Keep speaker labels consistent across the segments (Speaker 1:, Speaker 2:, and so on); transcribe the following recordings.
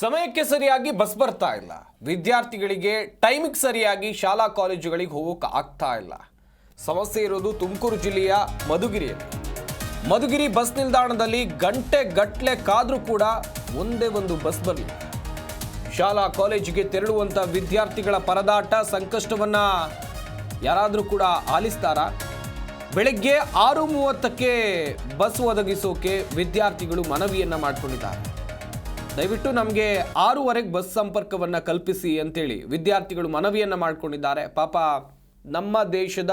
Speaker 1: ಸಮಯಕ್ಕೆ ಸರಿಯಾಗಿ ಬಸ್ ಬರ್ತಾ ಇಲ್ಲ. ವಿದ್ಯಾರ್ಥಿಗಳಿಗೆ ಟೈಮಿಗೆ ಸರಿಯಾಗಿ ಶಾಲಾ ಕಾಲೇಜುಗಳಿಗೆ ಹೋಗೋಕೆ ಆಗ್ತಾ ಇಲ್ಲ. ಸಮಸ್ಯೆ ಇರೋದು ತುಮಕೂರು ಜಿಲ್ಲೆಯ ಮಧುಗಿರಿಯಲ್ಲಿ. ಮಧುಗಿರಿ ಬಸ್ ನಿಲ್ದಾಣದಲ್ಲಿ ಗಂಟೆ ಗಟ್ಟಲೆ ಕಾದ್ರೂ ಕೂಡ ಒಂದೇ ಒಂದು ಬಸ್ ಬರಲಿಲ್ಲ. ಶಾಲಾ ಕಾಲೇಜಿಗೆ ತೆರಳುವಂಥ ವಿದ್ಯಾರ್ಥಿಗಳ ಪರದಾಟ, ಸಂಕಷ್ಟವನ್ನು ಯಾರಾದರೂ ಕೂಡ ಆಲಿಸ್ತಾರಾ? ಬೆಳಗ್ಗೆ ಆರು ಮೂವತ್ತಕ್ಕೆ ಬಸ್ ಒದಗಿಸೋಕೆ ವಿದ್ಯಾರ್ಥಿಗಳು ಮನವಿಯನ್ನು ಮಾಡಿಕೊಂಡಿದ್ದಾರೆ. ದಯವಿಟ್ಟು ನಮಗೆ ಆರೂವರೆಗೆ ಬಸ್ ಸಂಪರ್ಕವನ್ನು ಕಲ್ಪಿಸಿ ಅಂತೇಳಿ ವಿದ್ಯಾರ್ಥಿಗಳು ಮನವಿಯನ್ನು ಮಾಡಿಕೊಂಡಿದ್ದಾರೆ. ಪಾಪ ನಮ್ಮ ದೇಶದ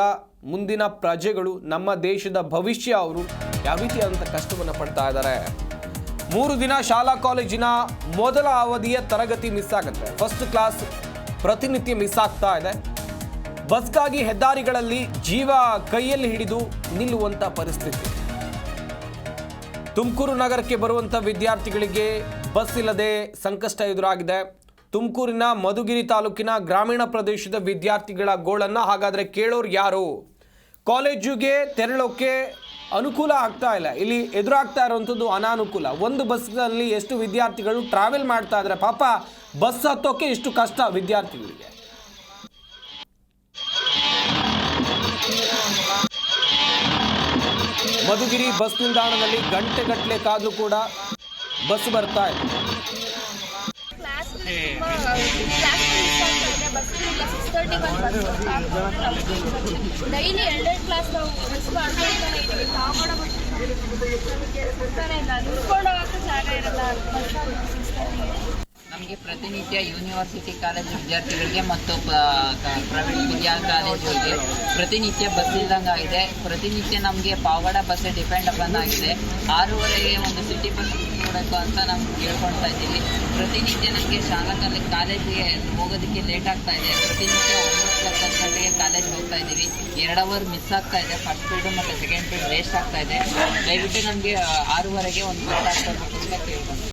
Speaker 1: ಮುಂದಿನ ಪ್ರಜೆಗಳು, ನಮ್ಮ ದೇಶದ ಭವಿಷ್ಯ ಅವರು ಯಾವ ರೀತಿಯಾದಂಥ ಕಷ್ಟವನ್ನು ಪಡ್ತಾ ಇದ್ದಾರೆ. ಮೂರು ದಿನ ಶಾಲಾ ಕಾಲೇಜಿನ ಮೊದಲ ಅವಧಿಯ ತರಗತಿ ಮಿಸ್ ಆಗುತ್ತೆ. ಫಸ್ಟ್ ಕ್ಲಾಸ್ ಪ್ರತಿನಿತ್ಯ ಮಿಸ್ ಆಗ್ತಾ ಇದೆ. ಬಸ್ಗಾಗಿ ಹೆದ್ದಾರಿಗಳಲ್ಲಿ ಜೀವ ಕೈಯಲ್ಲಿ ಹಿಡಿದು ನಿಲ್ಲುವಂಥ ಪರಿಸ್ಥಿತಿ. ತುಮಕೂರು ನಗರಕ್ಕೆ ಬರುವಂಥ ವಿದ್ಯಾರ್ಥಿಗಳಿಗೆ ಬಸ್ ಇಲ್ಲದೆ ಸಂಕಷ್ಟ ಎದುರಾಗಿದೆ. ತುಮಕೂರಿನ ಮಧುಗಿರಿ ತಾಲೂಕಿನ ಗ್ರಾಮೀಣ ಪ್ರದೇಶದ ವಿದ್ಯಾರ್ಥಿಗಳ ಗೋಳನ್ನು ಹಾಗಾದರೆ ಕೇಳೋರು ಯಾರು? ಕಾಲೇಜಿಗೆ ತೆರಳೋಕ್ಕೆ ಅನುಕೂಲ ಆಗ್ತಾ ಇಲ್ಲ. ಇಲ್ಲಿ ಎದುರಾಗ್ತಾ ಇರುವಂಥದ್ದು ಅನಾನುಕೂಲ. ಒಂದು ಬಸ್ನಲ್ಲಿ ಎಷ್ಟು ವಿದ್ಯಾರ್ಥಿಗಳು ಟ್ರಾವೆಲ್ ಮಾಡ್ತಾ ಇದ್ದಾರೆ? ಪಾಪ ಬಸ್ ಹತ್ತೋಕೆ ಎಷ್ಟು ಕಷ್ಟ ವಿದ್ಯಾರ್ಥಿಗಳಿಗೆ. ಮಧುಗಿರಿ ಬಸ್ ನಿಲ್ದಾಣದಲ್ಲಿ ಗಂಟೆಗಟ್ಟಲೆ ಕಾದ್ರೂ ಕೂಡ ಬಸ್ ಬರ್ತಾ
Speaker 2: ಬಸ್ ಡೈಲಿ ಎರಡೆರಡು ಕ್ಲಾಸ್ ನಾವು ಮಿಸ್ ಮಾಡ್ಕೊಳ್ತಾನೆ ಇದ್ದೀವಿ. ನಾವು ಕೂಡ ಬರ್ತಾನೆ ಇಲ್ಲ. ನಿಂತ್ಕೊಂಡು ಹೋಗಕ್ಕೂ ಜಾಗ ಇರಲ್ಲ.
Speaker 3: ನಮಗೆ ಪ್ರತಿನಿತ್ಯ ಯೂನಿವರ್ಸಿಟಿ ಕಾಲೇಜ್ ವಿದ್ಯಾರ್ಥಿಗಳಿಗೆ ಮತ್ತು ಪ್ರೈವೇಟ್ ವಿದ್ಯಾ ಕಾಲೇಜುಗಳಿಗೆ ಪ್ರತಿನಿತ್ಯ ಬಸ್ ಇಲ್ದಂಗೆ ಆಗಿದೆ ಪ್ರತಿನಿತ್ಯ ನಮಗೆ ಪಾವಗಡ ಡಿಪೆಂಡ್ ಅಪನ್ ಆಗಿದೆ. ಆರೂವರೆಗೆ ಒಂದು ಸಿಟಿ ಬಸ್ ಕೊಡಬೇಕು ಅಂತ ನಾವು ಕೇಳ್ಕೊಳ್ತಾ ಇದ್ದೀವಿ. ಪ್ರತಿನಿತ್ಯ ನಮಗೆ ಶಾಲಾ ಕಾಲೇಜ್ ಕಾಲೇಜಿಗೆ ಹೋಗೋದಕ್ಕೆ ಲೇಟ್ ಆಗ್ತಾ ಇದೆ. ಪ್ರತಿನಿತ್ಯ ಒಂಬತ್ತು ಗಂಟೆಗೆ ಕಾಲೇಜ್ ಹೋಗ್ತಾ ಇದ್ದೀವಿ. ಎರಡು ಅವರ್ ಮಿಸ್ ಆಗ್ತಾ ಇದೆ. ಫಸ್ಟ್ ಪೀರಿಯಡ್ ಮತ್ತು ಸೆಕೆಂಡ್ ಪೀರಿಯಡ್ ವೇಸ್ಟ್ ಆಗ್ತಾ ಇದೆ. ದಯವಿಟ್ಟು ನಮಗೆ ಆರೂವರೆಗೆ ಒಂದು ಬಸ್ ಆಗ್ತಾ ಅಂತ ಕೇಳ್ಕೊಂಡು